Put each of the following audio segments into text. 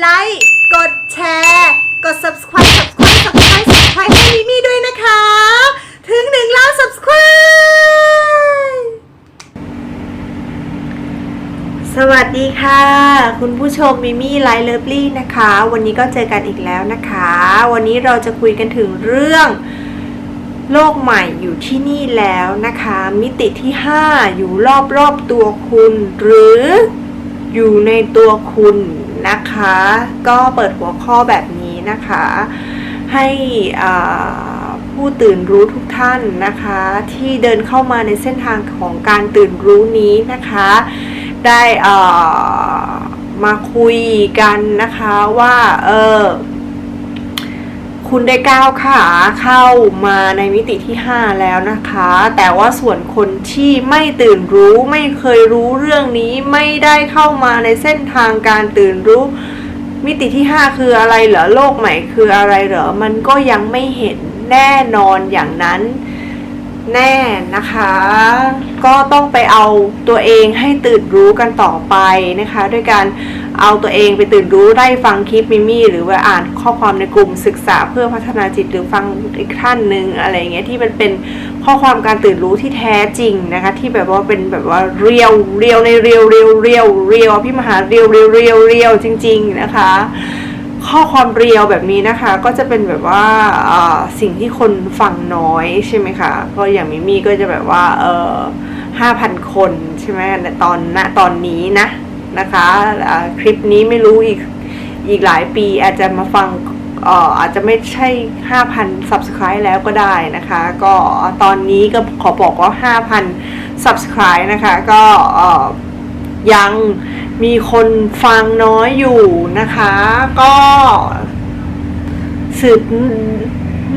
ไลค์ กดแชร์ กด subscribe subscribe subscribe subscribe ให้มิมี่ด้วยนะคะ ถึงหนึ่งล้าน subscribe สวัสดีค่ะ คุณผู้ชมมิมี่ไลฟ์เลิฟลี่นะคะ วันนี้ก็เจอกันอีกแล้วนะคะ วันนี้เราจะคุยกันถึงเรื่องโลกใหม่อยู่ที่นี่แล้วนะคะ มิติที่ 5 อยู่รอบๆตัวคุณ หรืออยู่ในตัวคุณ นะคะ ก็เปิดหัวข้อแบบนี้นะคะ ให้ผู้ตื่นรู้ทุกท่านนะคะ ที่เดินเข้ามาในเส้นทางของการตื่นรู้นี้นะคะ ได้มาคุยกันนะคะว่าเออ คุณได้ก้าวขาเข้ามาในมิติที่ 5 แล้วนะคะ แต่ว่าส่วนคนที่ไม่ตื่นรู้ไม่เคยรู้เรื่องนี้ไม่ได้เข้ามาในเส้นทางการตื่นรู้ มิติที่ 5 คืออะไรเหรอโลกใหม่คืออะไรเหรอมันก็ยังไม่เห็นแน่นอนอย่างนั้น แน่นะคะ ก็ต้องไปเอาตัวเองให้ตื่นรู้กันต่อไปนะคะ ด้วยการเอาตัวเองไปตื่นรู้ได้ฟังคลิปมิมี่หรือว่าอ่านข้อความในกลุ่มศึกษาเพื่อพัฒนาจิตหรือฟังอีกท่านหนึ่งอะไรอย่างเงี้ยที่มันเป็นข้อความการตื่นรู้ที่แท้จริงนะคะ ที่แบบว่าเป็นแบบว่าเรียวเรียวในเรียวเรียวเรียวเรียวพี่มหาเรียวเรียวเรียวเรียวจริง ๆ นะคะ ข้อความเรียวแบบนี้นะคะ ก็จะเป็นแบบว่าสิ่งที่คนฟังน้อยใช่ไหมคะก็อย่างมิมี่ก็จะแบบว่าเออห้าพันคนใช่ไหมในตอนณตอนนี้นะนะคะคลิปนี้ไม่รู้อีกอีกหลายปีอาจจะมาฟังอาจจะไม่ใช่ 5,000 subscribe แล้วก็ได้นะคะ ก็ตอนนี้ก็ขอบอกว่า 5,000 subscribe นะคะ ก็ยัง มีคนฟังน้อยอยู่นะคะ ก็สืบ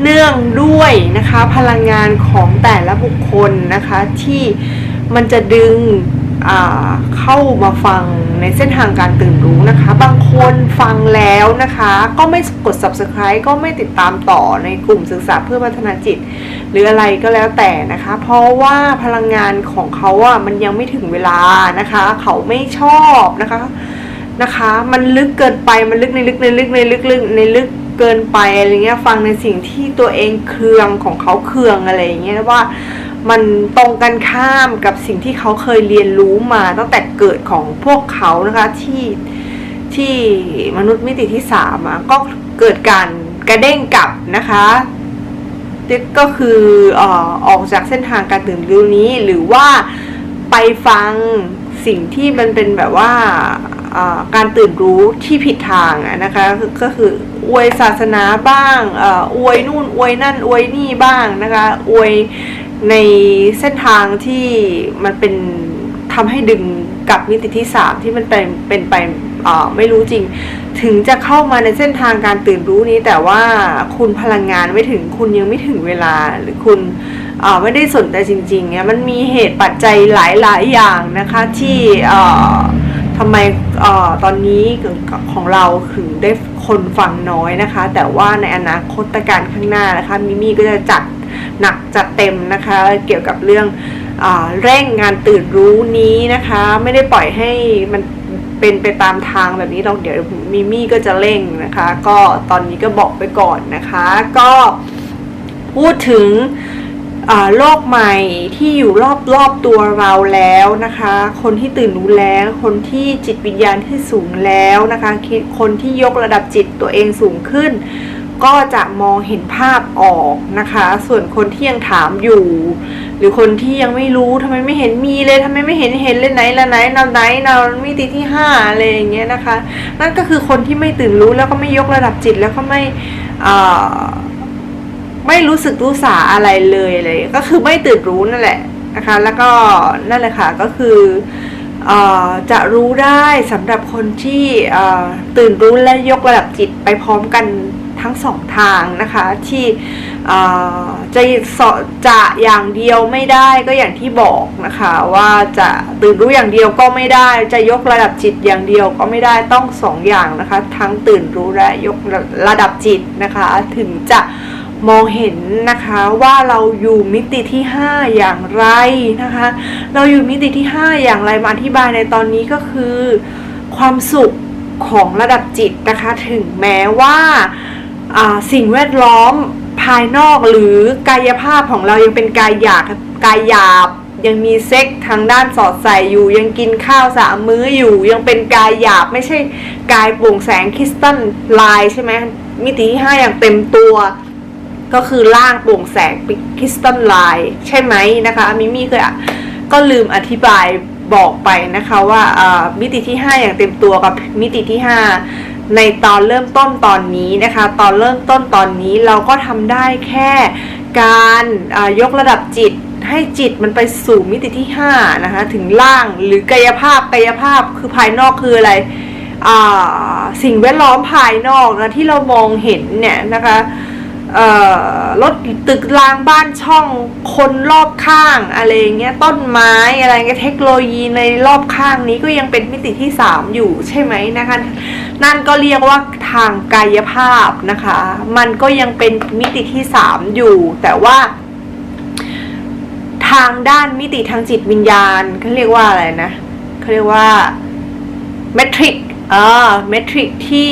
เนื่องด้วยนะคะ พลังงานของแต่ละบุคคลนะคะ ที่มันจะดึงเข้ามาฟัง ในเส้นทางการตื่นรู้นะคะ บางคนฟังแล้วนะคะ ก็ไม่กด subscribe ก็ไม่ติดตามต่อในกลุ่มศึกษาเพื่อพัฒนาจิต หรืออะไรก็แล้วแต่นะคะ เพราะว่าพลังงานของเขาอะมันยังไม่ถึงเวลานะคะ เขาไม่ชอบนะคะนะคะ มันลึกเกินไปมันลึกในลึกในลึกในลึกลึกในลึกเกินไปอะไรเงี้ยฟังในสิ่งที่ตัวเองเคืองของเขาเคืองอะไรเงี้ยว่า มันตรงกันข้ามกับสิ่งที่เขาเคยเรียนรู้มาตั้งแต่เกิดของพวกเขานะคะที่ที่มนุษย์มิติที่สามอะก็เกิดการกระเด้งกลับนะคะก็คือเอ่อออกจากเส้นทางการตื่นรู้นี้หรือว่าไปฟังสิ่งที่มันเป็นแบบว่าเอ่อการตื่นรู้ที่ผิดทางนะคะก็คืออวยศาสนาบ้างเอ่ออวยนู่นอวยนั่นอวยนี่บ้างนะคะอวย ในเส้นทางที่มันเป็นทำให้ดึงกับมิติที่สามที่มันเป็นเป็นไปอ่อไม่รู้จริง ถึงจะเข้ามาในเส้นทางการตื่นรู้นี้ แต่ว่าคุณพลังงานไม่ถึงคุณยังไม่ถึงเวลาหรือคุณไม่ได้สนใจจริงๆเนี่ยมันมีเหตุปัจจัยหลายๆอย่างนะคะที่ทำไมออตอนนี้ของเราถึงได้คนฟังน้อยนะคะ แต่ว่าในอนาคตการข้างหน้านะคะมิมี่ก็จะจัด หนักจัดเต็มนะคะ เกี่ยวกับเรื่องอเร่งงานตื่นรู้นี้นะคะ ไม่ได้ปล่อยให้มันเป็นไปตามทางแบบนี้เราเดี๋ยวมิมี่ก็จะเร่งนะคะ ก็ตอนนี้ก็บอกไปก่อนนะคะ ก็พูดถึงโลกใหม่ที่อยู่รอบรอบตัวเราแล้วนะคะ คนที่ตื่นรู้แล้ว คนที่จิตวิญญาณที่สูงแล้วนะคะ คนที่ยกระดับจิตตัวเองสูงขึ้น ก็จะมองเห็นภาพออกนะคะ ส่วนคนที่ยังถามอยู่ หรือคนที่ยังไม่รู้ทำไมไม่เห็นมีเลยทำไมไม่เห็นเห็นเลยไหนละไหนนำไหนนำมิติที่ห้าอะไรอย่างเงี้ยนะคะ นั่นก็คือคนที่ไม่ตื่นรู้แล้วก็ไม่ยกระดับจิตแล้วก็ไม่ไม่รู้สึกรู้สาอะไรเลยเลย ก็คือไม่ตื่นรู้นั่นแหละนะคะ แล้วก็นั่นแหละค่ะก็คือจะรู้ได้สำหรับคนที่ตื่นรู้และยกระดับจิตไปพร้อมกัน ทั้งสองทางนะคะที่จะสอจะอย่างเดียวไม่ได้ก็อย่างที่บอกนะคะว่าจะตื่นรู้อย่างเดียวก็ไม่ได้ จะยกระดับจิตอย่างเดียวก็ไม่ได้ต้องสองอย่างนะคะทั้งตื่นรู้และยกระดับจิตนะคะถึงจะมองเห็นนะคะว่าเราอยู่มิติที่ 5 อย่างไรนะคะ เราอยู่มิติที่ 5 อย่างไรมาอธิบายในตอนนี้ก็คือ ความสุขของระดับจิตนะคะถึงแม้ว่า สิ่งแวดล้อมภายนอกหรือกายภาพของเรายังเป็นกายหยาบกายหยาบ ยังมีเซ็กทางด้านสอดใส่อยู่ ยังกินข้าวสามมื้ออยู่ ยังเป็นกายหยาบไม่ใช่กายโปร่งแสงคริสตัลไลน์ใช่ไหมมิติที่ห้าอย่างเต็มตัวก็คือร่างโปร่งแสงคริสตัลไลน์ใช่ไหมนะคะมิมี่เคยอะก็ลืมอธิบายบอกไปนะคะว่าอ่ามิติที่ 5 อย่างเต็มตัวกับมิติที่ 5 ในตอนเริ่มต้นตอนนี้นะคะ ตอนเริ่มต้นตอนนี้เราก็ทำได้แค่การยกระดับจิตให้จิตมันไปสู่มิติที่ 5 นะคะ ถึงล่างหรือกายภาพกายภาพคือภายนอกคืออะไร สิ่งแวดล้อมภายนอกนะที่เรามองเห็นเนี่ยนะคะรถตึกรางบ้านช่องคนรอบข้างอะไรเงี้ยต้นไม้อะไรเงี้ยเทคโนโลยีในรอบข้างนี้ก็ยังเป็นมิติที่ 3 อยู่ใช่ไหมนะคะ นั่นก็เรียกว่าทางกายภาพนะคะ มันก็ยังเป็นมิติที่3อยู่ แต่ว่าทางด้านมิติทางจิตวิญญาณเขาเรียกว่าอะไรนะเขาเรียกว่าเมทริกเออเมทริกที่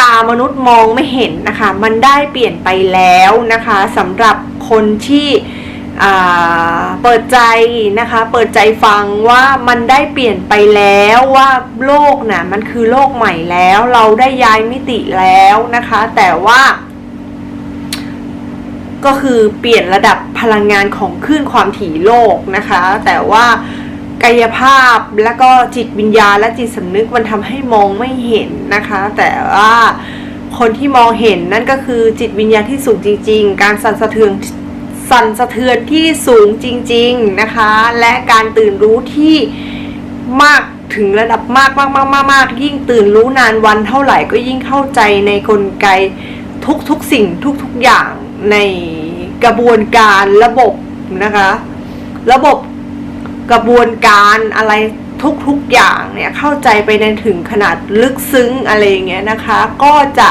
ตามนุษย์มองไม่เห็นนะคะ มันได้เปลี่ยนไปแล้วนะคะสำหรับคนที่ เปิดใจนะคะ เปิดใจฟังว่ามันได้เปลี่ยนไปแล้วว่าโลกน่ะมันคือโลกใหม่แล้ว เราได้ย้ายมิติแล้วนะคะ แต่ว่า ก็คือเปลี่ยนระดับพลังงานของคลื่นความถี่โลกนะคะ แต่ว่ากายภาพแล้วก็จิตวิญญาณและจิตสำนึกมันทำให้มองไม่เห็นนะคะ แต่ว่าคนที่มองเห็นนั่นก็คือจิตวิญญาณที่สูงจริง ๆ การสั่นสะเทือน สั่นสะเทือนที่สูงจริง ๆนะคะ และการตื่นรู้ที่มากถึงระดับมากมากมากมากมากยิ่งตื่นรู้นานวันเท่าไหร่ก็ยิ่งเข้าใจในกลไกทุกๆสิ่งทุกๆอย่างในกระบวนการระบบนะคะ ระบบกระบวนการอะไรทุกๆอย่างเนี่ยเข้าใจไปในถึงขนาดลึกซึ้งอะไรอย่างเงี้ยนะคะ ก็จะ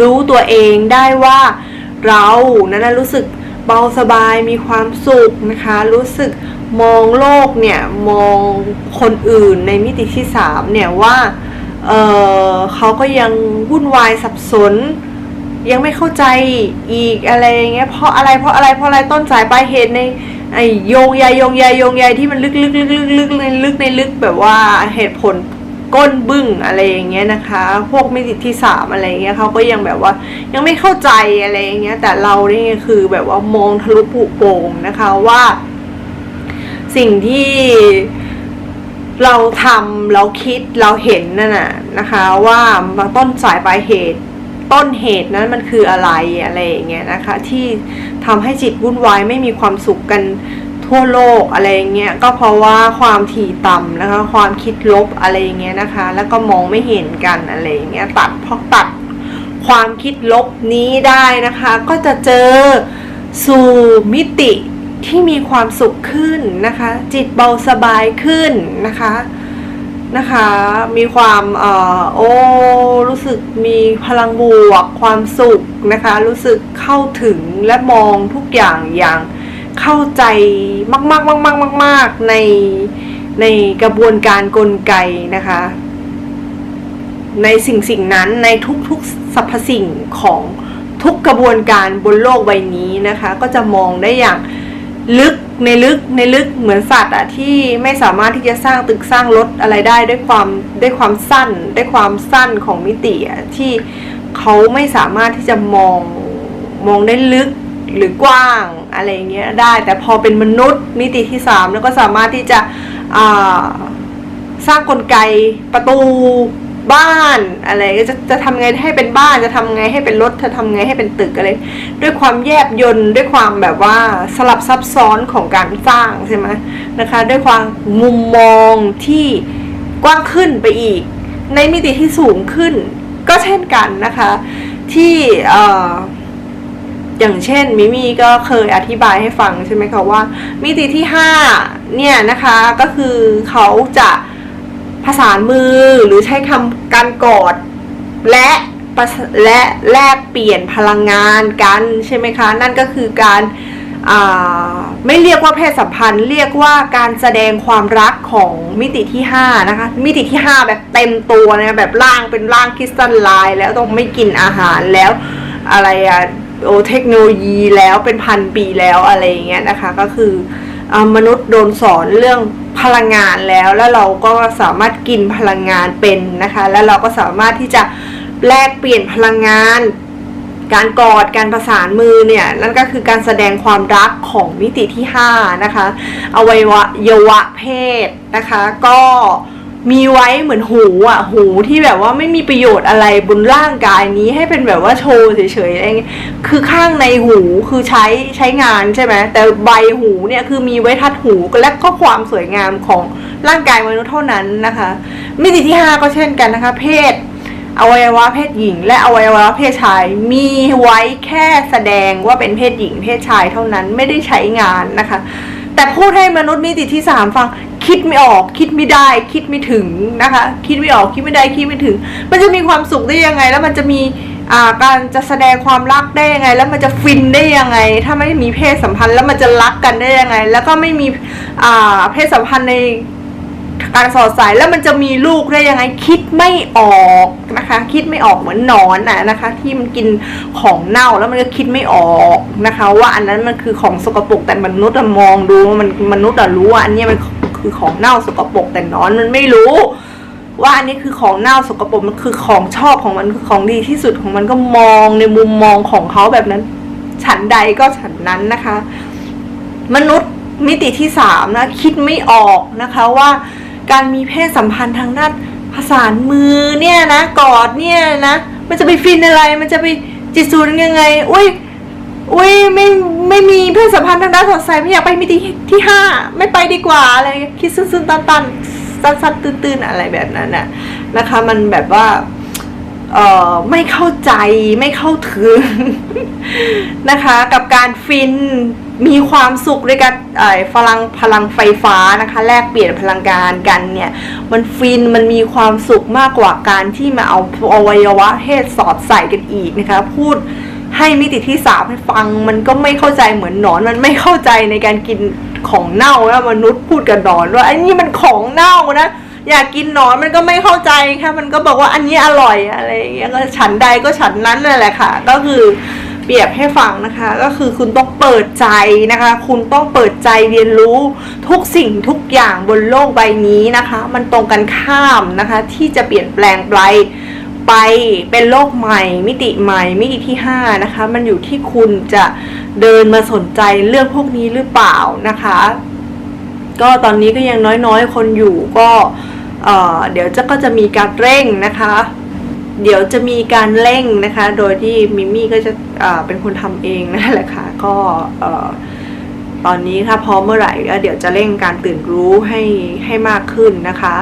รู้ตัวเองได้ว่าเรานั้นนะรู้สึก เบาสบายมีความสุขนะคะ รู้สึกมองโลกเนี่ย มองคนอื่นในมิติที่สามเนี่ยว่าเเขาก็ยังวุ่นวายสับสน ยังไม่เข้าใจอีกอะไรอย่างเงี้ยเพราะอะไรเพราะอะไรเพราะอะไรต้นสายปลายเหตุในไอโยงใยโยงใยโยงใยที่มันลึกลึกลึกลึกลึกในลึกในลึกแบบว่าเหตุผล ก้นบึ้งอะไรอย่างเงี้ยนะคะ พวกมิติที่สามอะไรอย่างเงี้ยเขาก็ยังแบบว่ายังไม่เข้าใจอะไรอย่างเงี้ย แต่เราเนี่ยคือแบบว่ามองทะลุปุโป่งนะคะว่า สิ่งที่เราทำเราคิดเราเห็นนั่นน่ะนะคะ ว่าต้นสายปลายเหตุต้นเหตุนั้นมันคืออะไรอะไรอย่างเงี้ยนะคะ ที่ทำให้จิตวุ่นวายไม่มีความสุขกัน ทั่วโลกอะไรอย่างเงี้ยก็เพราะว่าความถี่ต่ำนะคะความคิดลบอะไรอย่างเงี้ยนะคะ แล้วก็มองไม่เห็นกันอะไรอย่างเงี้ยตัดพอตัดความคิดลบนี้ได้นะคะ ก็จะเจอสู่มิติที่มีความสุขขึ้นนะคะ จิตเบาสบายขึ้นนะคะนะคะ มีความเอ่อโอ้รู้สึกมีพลังบวก ความสุขนะคะ รู้สึกเข้าถึงและมองทุกอย่างอย่าง เข้าใจมากๆมากๆมากๆในในกระบวนการกลไกนะคะ ในสิ่งสิ่งนั้นในทุกๆสรรพสิ่งของทุกกระบวนการบนโลกใบนี้นะคะ ก็จะมองได้อย่างลึกในลึกในลึกเหมือนสัตว์อะที่ไม่สามารถที่จะสร้างตึกสร้างรถอะไรได้ด้วยความด้วยความสั้นด้วยความสั้นของมิติอะที่เขาไม่สามารถที่จะมองมองได้ลึก หรือกว้างอะไรเงี้ยได้ แต่พอเป็นมนุษย์มิติที่สามแล้วก็สามารถที่จะสร้างกลไกประตูบ้านอะไรก็จะจะทำไงให้เป็นบ้านจะทำไงให้เป็นรถจะทำไงให้เป็นตึกอะไรด้วยความแยบยนต์ด้วยความแบบว่าสลับซับซ้อนของการสร้างใช่ไหมนะคะ ด้วยความมุมมองที่กว้างขึ้นไปอีก ในมิติที่สูงขึ้นก็เช่นกันนะคะ ที่เอย่างเช่นมิมี่ก็เคยอธิบายให้ฟังใช่ไหมคะว่า มิติที่ห้าเนี่ยนะคะก็คือเขาจะผสานมือหรือใช้คำการกอดและและแลกเปลี่ยนพลังงานกันใช่ไหมคะ นั่นก็คือการไม่เรียกว่าเพศสัมพันธ์ เรียกว่าการแสดงความรักของมิติที่ 5 นะคะ มิติที่ 5 แบบเต็มตัวนะแบบร่างเป็นร่างคริสตัลไลน์แล้วต้องไม่กินอาหารแล้วอะไรอะ โอเทคโนโลยีแล้วเป็นพันปีแล้วอะไรอย่างเงี้ยนะคะ ก็คืออมนุษย์โดนสอนเรื่องพลังงานแล้วแล้วเราก็สามารถกินพลังงานเป็นนะคะ แล้วเราก็สามารถที่จะแลกเปลี่ยนพลังงาน การกอดการประสานมือเนี่ยนั่นก็คือการแสดงความรักของมิติที่ 5 นะคะอวัยวะยวะเพศนะคะ ก็ มีไว้เหมือนหูอะหูที่แบบว่าไม่มีประโยชน์อะไรบนร่างกายนี้ให้เป็นแบบว่าโชว์เฉยๆอะไรเงี้ยคือข้างในหูคือใช้ใช้งานใช่ไหมแต่ใบหูเนี่ยคือมีไว้ทัดหูและก็ความสวยงามของร่างกายมนุษย์เท่านั้นนะคะมิติที่5ก็เช่นกันนะคะ เพศอวัยวะเพศหญิง และอวัยวะเพศชาย มีไว้แค่แสดงว่าเป็นเพศหญิง เพศชายเท่านั้นไม่ได้ใช้งานนะคะ แต่พูดให้มนุษย์มิติที่สามฟัง คิดไม่ออก คิดไม่ได้ คิดไม่ถึงนะคะ คิดไม่ออกคิดไม่ได้คิดไม่ถึง มันจะมีความสุขได้ยังไง แล้วมันจะมีอ่าการจะแสดงความรักได้ยังไง แล้วมันจะฟินได้ยังไง ถ้าไม่มีเพศสัมพันธ์แล้วมันจะรักกันได้ยังไง แล้วก็ไม่มีอ่าเพศสัมพันธ์ในการสอดใส่แล้วมันจะมีลูกได้ยังไง คิดไม่ออกนะคะ คิดไม่ออกเหมือนนอนน่ะนะคะ ที่มันกินของเน่าแล้วมันก็คิดไม่ออกนะคะ ว่าอันนั้นมันคือของสกปรกแต่มนุษย์มองดูมันมนุษย์รู้ว่าอันเนี้ยมัน คือของเน่าสกปรกแต่นอนมันไม่รู้ ว่าอันนี้คือของเน่าสกปรกมันคือของชอบของมันคือของดีที่สุดของมันก็มองในมุมมองของเขาแบบนั้น ฉันใดก็ฉันนั้นนะคะ มนุษย์มิติที่สามนะคิดไม่ออกนะคะว่าการมีเพศสัมพันธ์ทางด้านผสานมือเนี่ยนะกอดเนี่ยนะมันจะไปฟินอะไรมันจะไปจิตสูนยังไงอุ้ย อุ้ยไม่ไม่มีเพศสัมพันธ์ทางด้านสดใสไม่อยากไปมิติที่ห้าไม่ไปดีกว่าอะไรคิดซึ้งๆตันตันๆสั้นๆตื้นๆอะไรแบบนั้นน่ะนะคะ มันแบบว่าเอ่อไม่เข้าใจไม่เข้าถึงนะคะ กับการฟินมีความสุขด้วยกันเอ่อพลังพลังไฟฟ้านะคะ แลกเปลี่ยนพลังงานกันเนี่ย มันฟินมันมีความสุขมากกว่าการที่มาเอาอวัยวะเพศสอดใส่กันอีกนะคะ พูด ให้มิติที่สามให้ฟังมันก็ไม่เข้าใจเหมือนหนอนมันไม่เข้าใจในการกินของเน่าแล้วมนุษย์พูดกับหนอนว่าไอ้นี่มันของเน่านะอยากกินหนอนมันก็ไม่เข้าใจค่ะมันก็บอกว่าอันนี้อร่อยอะไรอย่างเงี้ยก็ฉันใดก็ฉันนั้นนั่นแหละค่ะ ก็คือเปรียบให้ฟังนะคะ ก็คือคุณต้องเปิดใจนะคะ คุณต้องเปิดใจเรียนรู้ทุกสิ่งทุกอย่างบนโลกใบนี้นะคะ มันตรงกันข้ามนะคะ ที่จะเปลี่ยนแปลงไป ไปเป็นโลกใหม่ มิติใหม่ มิติที่ห้านะคะ มันอยู่ที่คุณจะเดินมาสนใจเรื่องพวกนี้หรือเปล่านะคะ ก็ตอนนี้ก็ยังน้อยๆ คนอยู่ก็เเดี๋ยวจะก็จะมีการเร่งนะคะ เดี๋ยวจะมีการเร่งนะคะ โดยที่มิมี่ก็จะเเป็นคนทำเองนั่นแหละค่ะก็ตอนนี้ถ้าพร้อมเมื่อไหร่ก็เดี๋ยวจะเร่งการตื่นรู้ให้ให้มากขึ้นนะคะ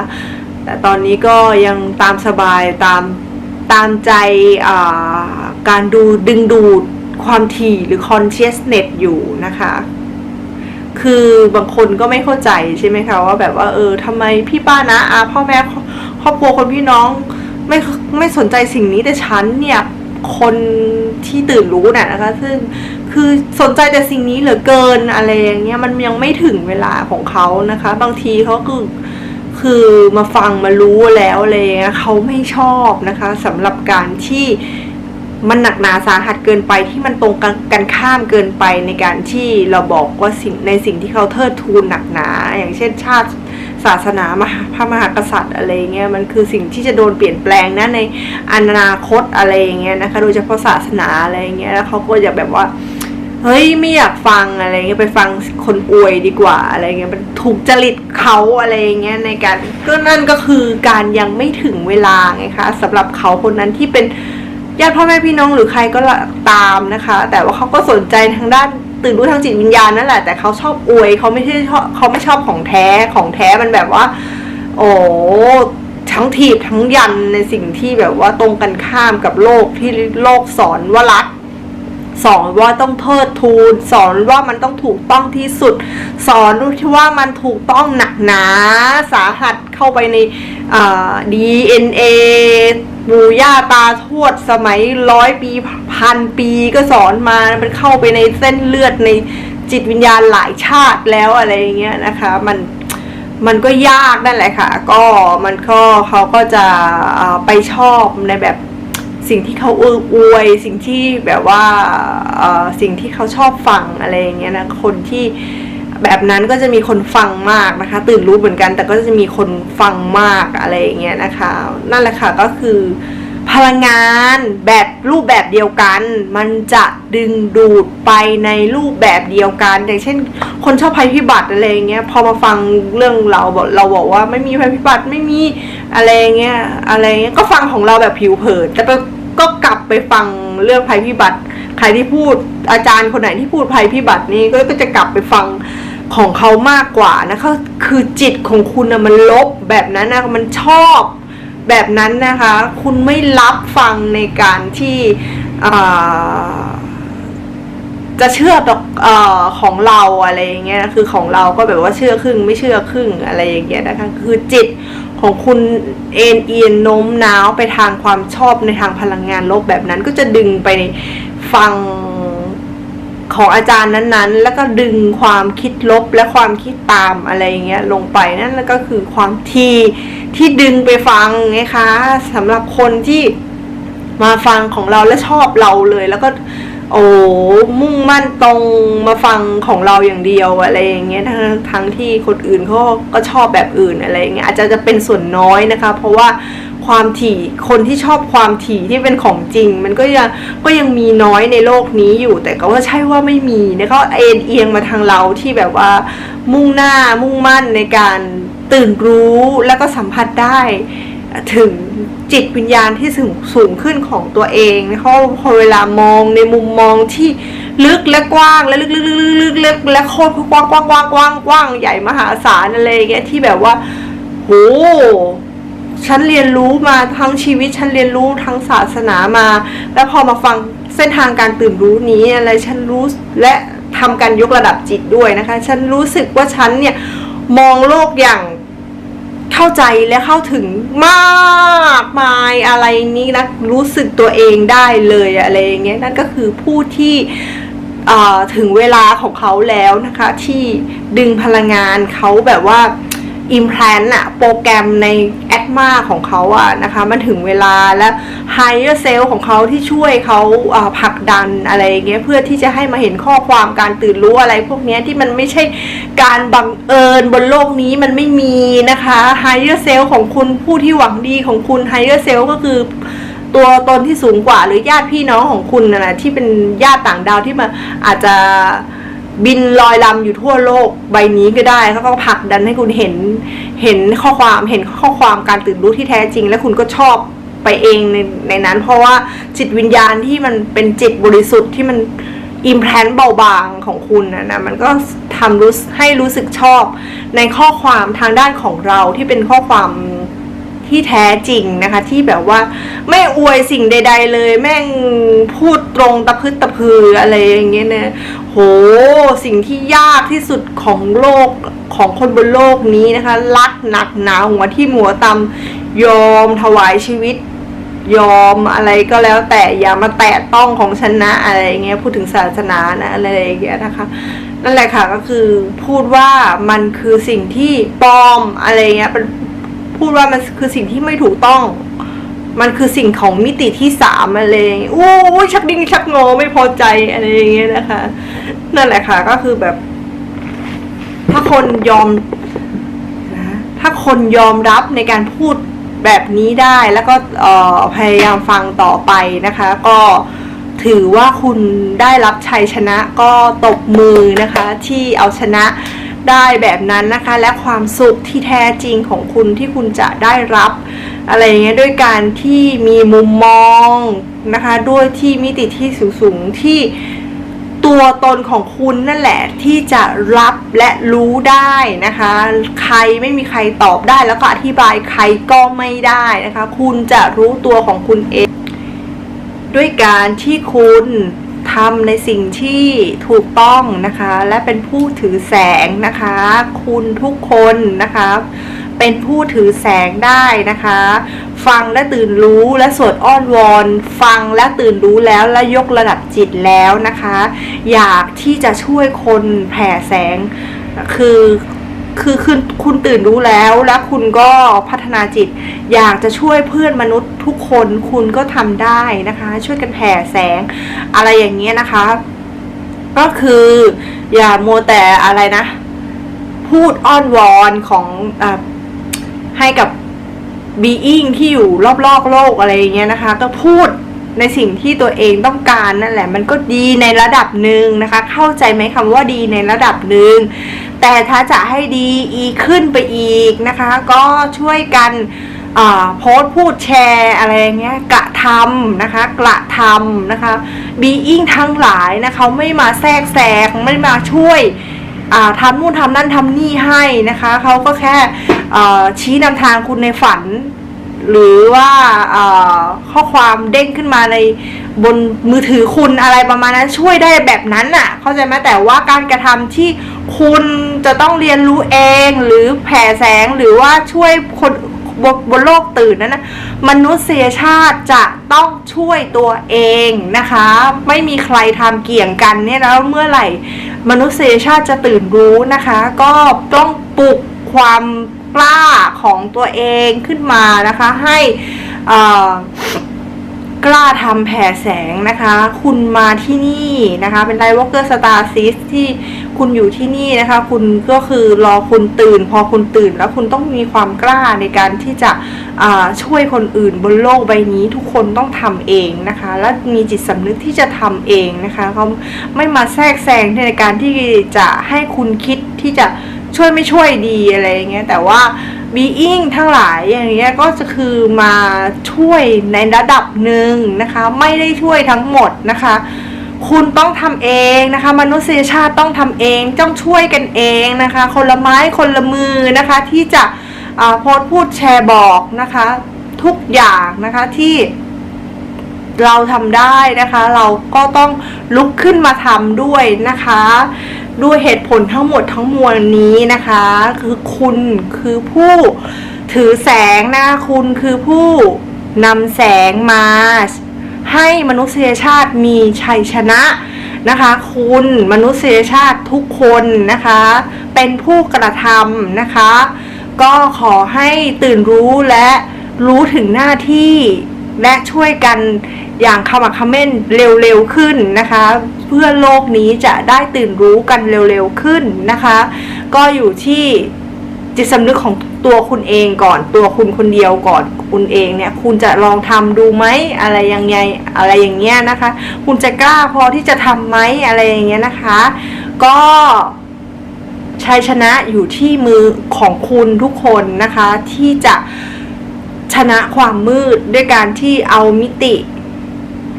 แต่ตอนนี้ก็ยังตามสบายตาม ตามใจาการดูดึงดูดความถี่หรือ consciousness อยู่นะคะ คือบางคนก็ไม่เข้าใจใช่ไหมคะว่าแบบว่าเออทำไมพี่ป้านะอาพ่อแม่ครอบครัวคนพี่น้องไม่ไม่สนใจสิ่งนี้แต่ฉันเนี่ยคนที่ตื่นรู้น่ะนะคะ ซึ่งคือสนใจแต่สิ่งนี้เหลือเกินอะไรอย่างเงี้ยมันยังไม่ถึงเวลาของเขานะคะ บางทีเขาคือ คือมาฟังมารู้แล้วอะไรอย่างเงี้ยเขาไม่ชอบนะคะสำหรับการที่มันหนักหนาสาหัสเกินไปที่มันตรงกันกันข้ามเกินไปในการที่เราบอกว่าสิ่งในสิ่งที่เขาเทิดทูนหนักหนา อย่างเช่นชาติศาสนามาพระมหากษัตริย์อะไรเงี้ยมันคือสิ่งที่จะโดนเปลี่ยนแปลงนะในอนาคตอะไรเงี้ยนะคะโดยเฉพาะศาสนาอะไรเงี้ยแล้วเขาก็จะแบบว่า เฮ้ยไม่อยากฟังอะไรเงี้ยไปฟังคนอวยดีกว่าอะไรเงี้ยมันถูกจริตเขาอะไรเงี้ยในการก็นั่นก็คือการยังไม่ถึงเวลาไงคะสำหรับเขาคนนั้นที่เป็นญาติพ่อแม่พี่น้องหรือใครก็ตามนะคะ แต่ว่าเขาก็สนใจทางด้านตื่นรู้ทางจิตวิญญาณนั่นแหละแต่เขาชอบอวยเขาไม่ใช่ชอบเขาไม่ชอบของแท้ของแท้มันแบบว่า โอ้ทั้งถีบทั้งยันในสิ่งที่แบบว่าตรงกันข้ามกับโลกที่โลกสอนว่ารัก สอนว่าต้องเทิดทูน สอนว่ามันต้องถูกต้องที่สุด สอนว่ามันถูกต้องหนักหนาสาหัสเข้าไปในดีเอ่า DNA ปู่ย่าตาทวดสมัยร้อยปีพันปีก็สอนมามันเข้าไปในเส้นเลือดในจิตวิญญาณหลายชาติแล้วอะไรอย่างเงี้ยนะคะ มันมันก็ยากนั่นแหละค่ะ ก็มันก็เขาก็จะไปชอบในแบบ สิ่งที่เขาอวยสิ่งที่แบบว่าสิ่งที่เขาชอบฟังอะไรอย่างเงี้ยนะคนที่แบบนั้นก็จะมีคนฟังมากนะคะ ตื่นรู้เหมือนกัน แต่ก็จะมีคนฟังมากอะไรอย่างเงี้ยนะคะ นั่นแหละค่ะก็คือ พลังงานแบบรูปแบบเดียวกัน มันจะดึงดูดไปในรูปแบบเดียวกัน อย่างเช่น คนชอบภัยพิบัติอะไรอย่างเงี้ยพอมาฟังเรื่องเราบอกเราบอกว่าไม่มีภัยพิบัติไม่มีอะไรอย่างเงี้ยอะไรเงี้ยก็ฟังของเราแบบผิวเผินแต่ไป ก็กลับไปฟังเรื่องภัยพิบัติ ใครที่พูดอาจารย์คนไหนที่พูดภัยพิบัตินี่ก็จะกลับไปฟังของเขามากกว่านะคะคือจิตของคุณนะมันลบแบบนั้นนะมันชอบแบบนั้นนะคะ คุณไม่รับฟังในการที่จะเชื่อแบบเออของเราอะไรอย่างเงี้ยนะคือของเราก็แบบว่าเชื่อครึ่งไม่เชื่อครึ่งอะไรอย่างเงี้ยนะคะคือจิต ของคุณเอ็นเอียนโน้มน้าวไปทางความชอบในทางพลังงานลบแบบนั้น ก็จะดึงไปฟังของอาจารย์นั้นๆ แล้วก็ดึงความคิดลบและความคิดตามอะไรอย่างเงี้ยลงไปนั่นแล้วก็คือความที่ที่ดึงไปฟังไงคะสำหรับคนที่มาฟังของเราและชอบเราเลย แล้วก็ โอ้มุ่งมั่นตรงมาฟังของเราอย่างเดียวอะไรอย่างเงี้ยทั้งทั้งที่คนอื่นเขาก็ชอบแบบอื่นอะไรอย่างเงี้ยอาจจะจะเป็นส่วนน้อยนะคะ เพราะว่าความถี่คนที่ชอบความถี่ที่เป็นของจริง มันก็ยังก็ยังมีน้อยในโลกนี้อยู่ แต่ก็ว่าใช่ว่าไม่มีนะก็เอ็นเอียงมาทางเราที่แบบว่ามุ่งหน้ามุ่งมั่นในการตื่นรู้แล้วก็สัมผัสได้ ถึงจิตวิญญาณที่สูงสูงขึ้นของตัวเองเขาพอเวลามองในมุมมองที่ลึกและกว้างและลึกลึกลึกลึกลึกและโคตรกว้างกว้างกว้างกว้างกว้างใหญ่มหาศาลอะไรเงี้ยที่แบบว่าโหฉันเรียนรู้มาทั้งชีวิตฉันเรียนรู้ทั้งศาสนามา แล้วพอมาฟังเส้นทางการตื่นรู้นี้อะไรฉันรู้และทำการยกระดับจิตด้วยนะคะ ฉันรู้สึกว่าฉันเนี่ยมองโลกอย่าง เข้าใจและเข้าถึงมากมายอะไรนี้นะรู้สึกตัวเองได้เลยอะไรอย่างเงี้ยนั่นก็คือผู้ที่ถึงเวลาของเขาแล้วนะคะ ที่ดึงพลังงานเขาแบบว่า อิมแพลนอะโปรแกรมในแอดมาของเขาอะนะคะ มันถึงเวลาและไฮเ e อร์เซลของเขาที่ช่วยเขาผลักดันอะไรเงี้ยเพื่อที่จะให้มาเห็นข้อความการตื่นรู้อะไร พวกนี้ที่มันไม่ใช่การบังเอิญบนโลกนี้มันไม่มีนะคะไฮเ e อร์เซลของคุณผู้ที่หวังดีของคุณไฮเ e อร์เซลก็คือตัวตนที่สูงกว่าหรือญาติพี่น้องของคุณนะนะที่เป็นญาติต่างดาวที่มาอาจจะ บินลอยลำอยู่ทั่วโลกใบนี้ก็ได้เขาก็ผลักดันให้คุณเห็นเห็นข้อความเห็นข้อความการตื่นรู้ที่แท้จริง และคุณก็ชอบไปเองในในนั้น เพราะว่าจิตวิญญาณที่มันเป็นจิตบริสุทธิ์ที่มันอิมแพลนเบาบางของคุณนะนะมันก็ทำรู้ให้รู้สึกชอบในข้อความทางด้านของเราที่เป็นข้อความ ที่แท้จริงนะคะ ที่แบบว่าไม่อวยสิ่งใด ๆ เลย แม่งพูดตรงตะพึดตะพืออะไรอย่างเงี้ยนะโหสิ่งที่ยากที่สุดของโลกของคนบนโลกนี้นะคะ รักหนักหนาหัวที่หัวตำยอมถวายชีวิต ยอมอะไรก็แล้วแต่อย่ามาแตะต้องของฉันนะอะไรอย่างเงี้ยพูดถึงศาสนานะอะไรอย่างเงี้ยนะคะนั่นแหละค่ะก็คือพูดว่ามันคือสิ่งที่ปลอมอะไรเงี้ยเป็น พูดว่ามันคือสิ่งที่ไม่ถูกต้อง มันคือสิ่งของมิติที่สามอะไรอย่างเงี้ชักดิ้งชักงอไม่พอใจอะไรอย่างเงี้ยนะคะ นั่นแหละค่ะ ก็คือแบบ ถ้าคนยอมนะถ้าคนยอมรับในการพูดแบบนี้ได้แล้วก็พยายามฟังต่อไปนะคะ ก็ถือว่าคุณได้รับชัยชนะก็ตบมือนะคะ ที่เอาชนะ ได้แบบนั้นนะคะ และความสุขที่แท้จริงของคุณที่คุณจะได้รับ อะไรอย่างเงี้ยด้วยการที่มีมุมมองนะคะ ด้วยที่มิติที่สูงๆที่ตัวตนของคุณนั่นแหละที่จะรับและรู้ได้นะคะ ใครไม่มีใครตอบได้แล้วก็อธิบายใครก็ไม่ได้นะคะ คุณจะรู้ตัวของคุณเอง ด้วยการที่คุณ ทำในสิ่งที่ถูกต้องนะคะ และเป็นผู้ถือแสงนะคะ คุณทุกคนนะคะ เป็นผู้ถือแสงได้นะคะ ฟังและตื่นรู้และสวดอ้อนวอน ฟังและตื่นรู้แล้วและยกระดับจิตแล้วนะคะ อยากที่จะช่วยคนแผ่แสงคือ คือคือคุณตื่นรู้แล้วแล้วคุณก็พัฒนาจิต อยากจะช่วยเพื่อนมนุษย์ทุกคนคุณก็ทำได้นะคะ ช่วยกันแผ่แสง อะไรอย่างเงี้ยนะคะ ก็คืออย่าโมวแต่อะไรนะ พูดอ้อนวอนของอาให้กับบีอิงที่อยู่รอบๆโลกอะไรอย่างเงี้ยนะคะ ก็พูดในสิ่งที่ตัวเองต้องการนั่นแหละ มันก็ดีในระดับหนึ่งนะคะ เข้าใจไหมคำว่าดีในระดับหนึ่ง แต่ถ้าจะให้ดีอีขึ้นไปอีกนะคะ ก็ช่วยกันโพสพูดแชร์อะไรเงี้ยกระทำนะคะ กระทำนะคะบีอิงทั้งหลายนะคะไม่มาแทรกแซงไม่มาช่วยทำนู่นทำนั่นทำนี่ให้นะคะเขาก็แค่ชี้นำทางคุณในฝัน หรือว่าข้อความเด้งขึ้นมาใน บนมือถือคุณอะไรประมาณนั้นช่วยได้แบบนั้นน่ะ เข้าใจไหมแต่ว่าการกระทำที่คุณจะต้องเรียนรู้เองหรือแผ่แสงหรือว่าช่วยคนบนบนโลกตื่นนั้นนะมนุษยชาติจะต้องช่วยตัวเองนะคะ ไม่มีใครทำเกี่ยงกันเนี่ยแล้วเมื่อไหร่ มนุษยชาติจะตื่นรู้นะคะ ก็ต้องปลุกความกล้าของตัวเองขึ้นมานะคะ ให้อ่อ กล้าทำแผ่แสงนะคะ คุณมาที่นี่นะคะ เป็นไลท์วอล์กเกอร์สตาร์ซิสที่คุณอยู่ที่นี่นะคะ คุณก็คือรอคุณตื่น พอคุณตื่นแล้วคุณต้องมีความกล้าในการที่จะช่วยคนอื่นบนโลกใบนี้ทุกคนต้องทำเองนะคะ และมีจิตสำนึกที่จะทำเองนะคะเขาไม่มาแทรกแซงในการที่จะให้คุณคิดที่จะช่วยไม่ช่วยดีอะไรอย่างเงี้ยแต่ว่า being ทั้งหลายอย่างเงี้ยก็จะคือมาช่วยในระดับหนึ่งนะคะ ไม่ได้ช่วยทั้งหมดนะคะ คุณต้องทำเองนะคะ มนุษยชาติต้องทำเองต้องช่วยกันเองนะคะ คนละไม้คนละมือนะคะ ที่จะโพสพูดแชร์บอกนะคะ ทุกอย่างนะคะที่เราทำได้นะคะ เราก็ต้องลุกขึ้นมาทำด้วยนะคะ ด้วยเหตุผลทั้งหมดทั้งมวลนี้นะคะ คือคุณคือผู้ถือแสงนะคุณคือผู้นำแสงมาให้มนุษยชาติมีชัยชนะนะคะ คุณมนุษยชาติทุกคนนะคะ เป็นผู้กระทำนะคะ ก็ขอให้ตื่นรู้และรู้ถึงหน้าที่ และช่วยกันอย่างขมักเขม้นเร็วๆขึ้นนะคะ เพื่อโลกนี้จะได้ตื่นรู้กันเร็วๆขึ้นนะคะ ก็อยู่ที่จิตสำนึกของตัวคุณเองก่อน ตัวคุณคนเดียวก่อนคุณเองเนี่ย คุณจะลองทำดูไหมอะไรยังไงอะไรอย่างเงี้ยนะคะ คุณจะกล้าพอที่จะทำไหมอะไรอย่างเงี้ยนะคะ ก็ชัยชนะอยู่ที่มือของคุณทุกคนนะคะที่จะ ชนะความมืดด้วยการที่เอามิติ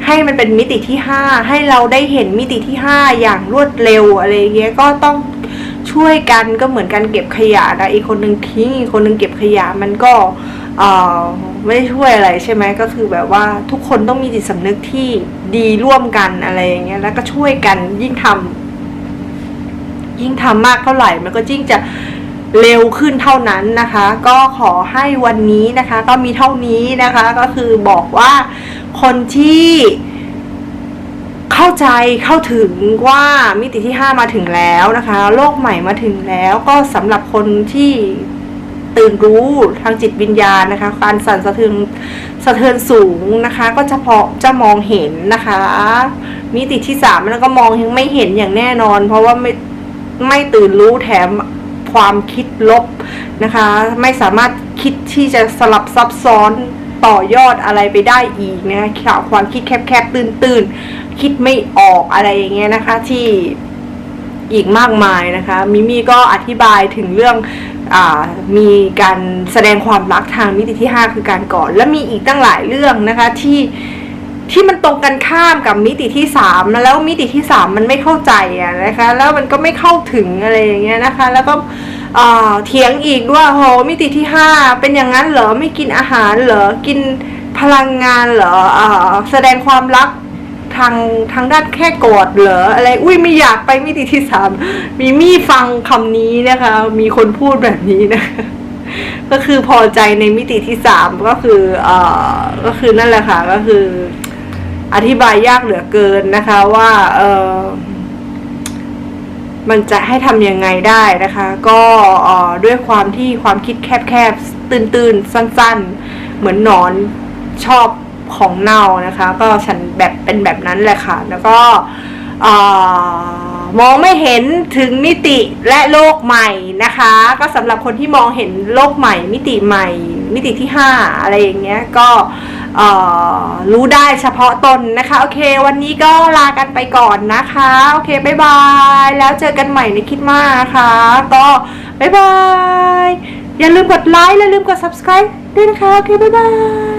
ให้มันเป็นมิติที่ห้าให้เราได้เห็นมิติที่ห้าอย่างรวดเร็วอะไรเงี้ยก็ต้องช่วยกันก็เหมือนกันเก็บขยะนะอีกคนนึงทิ้งอีกคนนึงเก็บขยะมันก็ไม่ได้ช่วยอะไรใช่ไหมก็คือแบบว่าทุกคนต้องมีจิตสำนึกที่ดีร่วมกันอะไรอย่างเงี้ยแล้วก็ช่วยกันยิ่งทำยิ่งทำมากเท่าไหร่มันก็ยิ่งจะ เร็วขึ้นเท่านั้นนะคะ ก็ขอให้วันนี้นะคะ ก็มีเท่านี้นะคะ ก็คือบอกว่าคนที่เข้าใจเข้าถึงว่ามิติที่ 5 มาถึงแล้วนะคะ โลกใหม่มาถึงแล้ว ก็สำหรับคนที่ตื่นรู้ทางจิตวิญญาณนะคะการสั่นสะเทือนสะเทือนสูงนะคะ ก็จะพอจะมองเห็นนะคะ มิติที่สามมันก็มองยังไม่เห็นอย่างแน่นอน เพราะว่าไม่ไม่ตื่นรู้แถม ความคิดลบนะคะ ไม่สามารถคิดที่จะสลับซับซ้อนต่อยอดอะไรไปได้อีกนะคะข่าวความคิดแคบๆตื่นๆ คิดไม่ออกอะไรอย่างเงี้ยนะคะที่อีกมากมายนะคะมิมี่ก็อธิบายถึงเรื่องอมีการแสดงความรักทางมิติที่ 5 คือการกอดและมีอีกตั้งหลายเรื่องนะคะที่ ที่มันตรงกันข้ามกับมิติที่สามแล้วมิติที่สามมันไม่เข้าใจอะนะคะ แล้วมันก็ไม่เข้าถึงอะไรอย่างเงี้ยนะคะ แล้วก็เถียงอีกว่าโหมิติที่ห้าเป็นอย่างนั้นเหรอไม่กินอาหารเหรอกินพลังงานเหรออแสดงความรักทางทางด้านแค่กอดเหรออะไรอุ้ยไม่อยากไปมิติที่สามมีมี่ฟังคำนี้นะคะ มีคนพูดแบบนี้นะคะก็คือพอใจในมิติที่สามก็คือเอ่อก็คือนั่นแหละค่ะก็คือ อธิบายยากเหลือเกินนะคะว่าเออมันจะให้ทำยังไงได้นะคะ ก็เออด้วยความที่ความคิดแคบๆ ตื่นๆ สั้นๆ เหมือนหนอนชอบของเน่านะคะ ก็ฉันแบบเป็นแบบนั้นแหละค่ะ แล้วก็เออมองไม่เห็นถึงมิติและโลกใหม่นะคะ ก็สำหรับคนที่มองเห็นโลกใหม่ มิติใหม่ มิติที่ห้าอะไรอย่างเงี้ยก็ รู้ได้เฉพาะตนนะคะ โอเค วันนี้ก็ลากันไปก่อนนะคะ โอเคบ๊ายบาย แล้วเจอกันใหม่ในคิดมากนะคะก็บ๊ายบาย อย่าลืมกดไลค์และลืมกด subscribe ด้วยนะคะ โอเคบ๊ายบาย